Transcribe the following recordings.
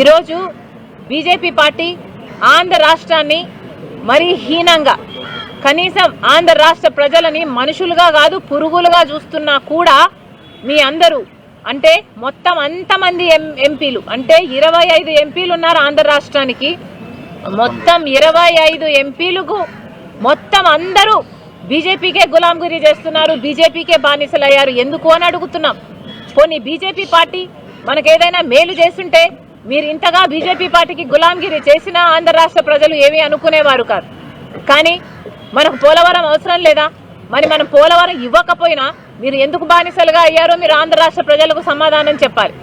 ఈరోజు BJP party Andhra రాష్ట్రాన్ని మరీ హీనంగా కనీసం ఆంధ్ర రాష్ట్ర ప్రజలని మనుషులుగా కాదు పురుగులుగా చూస్తున్నా కూడా మీ అందరూ అంటే మొత్తం అంతమంది ఎం ఎంపీలు అంటే ఇరవై ఐదు ఎంపీలు ఉన్నారు ఆంధ్ర రాష్ట్రానికి. మొత్తం ఇరవై ఐదు ఎంపీలకు మొత్తం అందరూ బీజేపీకే గులాంగిరి చేస్తున్నారు బీజేపీకే బానిసలయ్యారు. ఎందుకు అని అడుగుతున్నాం. పోనీ బీజేపీ పార్టీ మనకేదైనా మేలు చేస్తుంటే మీరు ఇంతగా బీజేపీ పార్టీకి గులాంగిరి చేసినా ఆంధ్ర రాష్ట్ర ప్రజలు ఏమీ అనుకునేవారు కాదు. కానీ మనకు పోలవరం అవసరం లేదా? మరి మనం పోలవరం ఇవ్వకపోయినా మీరు ఎందుకు బానిసలుగా అయ్యారో మీరు ఆంధ్ర రాష్ట్ర ప్రజలకు సమాధానం చెప్పాలి.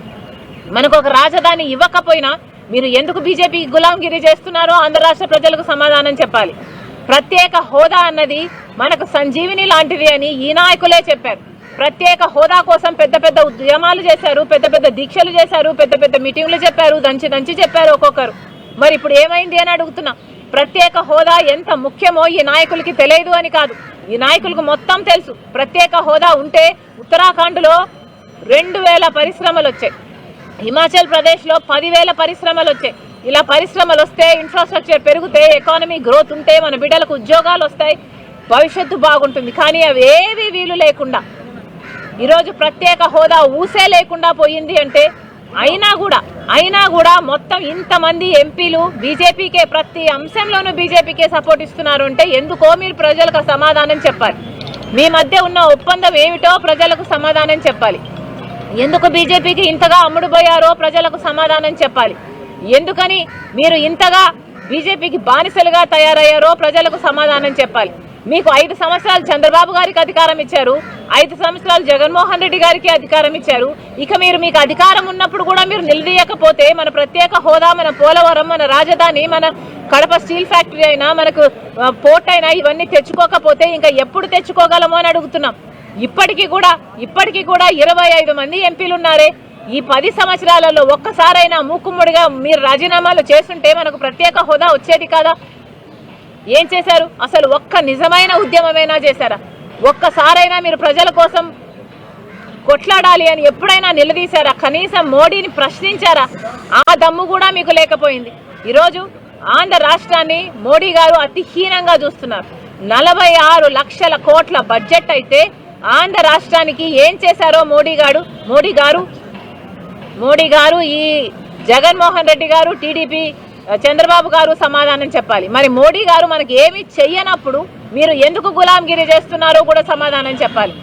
మనకు ఒక రాజధాని ఇవ్వకపోయినా మీరు ఎందుకు బీజేపీకి గులాంగిరి చేస్తున్నారో ఆంధ్ర రాష్ట్ర ప్రజలకు సమాధానం చెప్పాలి. ప్రత్యేక హోదా అన్నది మనకు సంజీవిని లాంటిది అని ఈ నాయకులే చెప్పారు. ప్రత్యేక హోదా కోసం పెద్ద పెద్ద ఉద్యమాలు చేశారు పెద్ద పెద్ద దీక్షలు చేశారు పెద్ద పెద్ద మీటింగ్లు చెప్పారు దంచి దంచి చెప్పారు ఒక్కొక్కరు. మరి ఇప్పుడు ఏమైంది అని అడుగుతున్నా. ప్రత్యేక హోదా ఎంత ముఖ్యమో ఈ నాయకులకి తెలియదు అని కాదు. ఈ నాయకులకు మొత్తం తెలుసు. ప్రత్యేక హోదా ఉంటే ఉత్తరాఖండ్లో రెండు వేల పరిశ్రమలు వచ్చాయి. హిమాచల్ ప్రదేశ్లో పదివేల పరిశ్రమలు వచ్చాయి. ఇలా పరిశ్రమలు వస్తే ఇన్ఫ్రాస్ట్రక్చర్ పెరిగితే ఎకానమీ గ్రోత్ ఉంటే మన బిడ్డలకు ఉద్యోగాలు వస్తాయి. భవిష్యత్తు బాగుంటుంది. కానీ అవి ఏవి వీలు లేకుండా ఈరోజు ప్రత్యేక హోదా ఊసే లేకుండా పోయింది అంటే అయినా కూడా అయినా కూడా మొత్తం ఇంతమంది ఎంపీలు బీజేపీకే ప్రతి అంశంలోనూ బీజేపీకే సపోర్ట్ ఇస్తున్నారు అంటే ఎందుకో మీరు ప్రజలకు సమాధానం చెప్పాలి. మీ మధ్య ఉన్న ఒప్పందం ఏమిటో ప్రజలకు సమాధానం చెప్పాలి. ఎందుకు బీజేపీకి ఇంతగా అమ్ముడుపోయారో ప్రజలకు సమాధానం చెప్పాలి. ఎందుకని మీరు ఇంతగా బీజేపీకి బానిసలుగా తయారయ్యారో ప్రజలకు సమాధానం చెప్పాలి. మీకు ఐదు సంవత్సరాలు చంద్రబాబు గారికి అధికారం ఇచ్చారు. ఐదు సంవత్సరాలు జగన్మోహన్ రెడ్డి గారికి అధికారం ఇచ్చారు. ఇక మీరు మీకు అధికారం ఉన్నప్పుడు కూడా మీరు నిలదీయకపోతే మన ప్రత్యేక హోదా మన పోలవరం మన రాజధాని మన కడప స్టీల్ ఫ్యాక్టరీ అయినా మనకు పోర్ట్ అయినా ఇవన్నీ తెచ్చుకోకపోతే ఇంకా ఎప్పుడు తెచ్చుకోగలమో అని అడుగుతున్నాం. ఇప్పటికీ కూడా ఇప్పటికీ కూడా ఇరవై ఐదు మంది ఎంపీలు ఉన్నారే. ఈ పది సంవత్సరాలలో ఒక్కసారైనా మూకుమ్ముడిగా మీరు రాజీనామాలు చేస్తుంటే మనకు ప్రత్యేక హోదా వచ్చేది కాదా? ఏం చేశారు? అసలు ఒక్క నిజమైన ఉద్యమమైనా చేశారా? ఒక్కసారైనా మీరు ప్రజల కోసం కొట్లాడాలి అని ఎప్పుడైనా నిలదీశారా? కనీసం మోడీని ప్రశ్నించారా? ఆ దమ్ము కూడా మీకు లేకపోయింది. ఈరోజు ఆంధ్ర రాష్ట్రాన్ని మోడీ గారు అతి హీనంగా చూస్తున్నారు. నలభై ఆరు లక్షల కోట్ల బడ్జెట్ అయితే ఆంధ్ర రాష్ట్రానికి ఏం చేశారో మోడీ గారు? మోడీ గారు మోడీ గారు ఈ జగన్మోహన్ రెడ్డి గారు టీడీపీ చంద్రబాబు గారు సమాధానం చెప్పాలి. మరి మోడీ గారు మనకి ఏమి చెయ్యనప్పుడు మీరు ఎందుకు గులాంగిరి చేస్తున్నారో కూడా సమాధానం చెప్పాలి.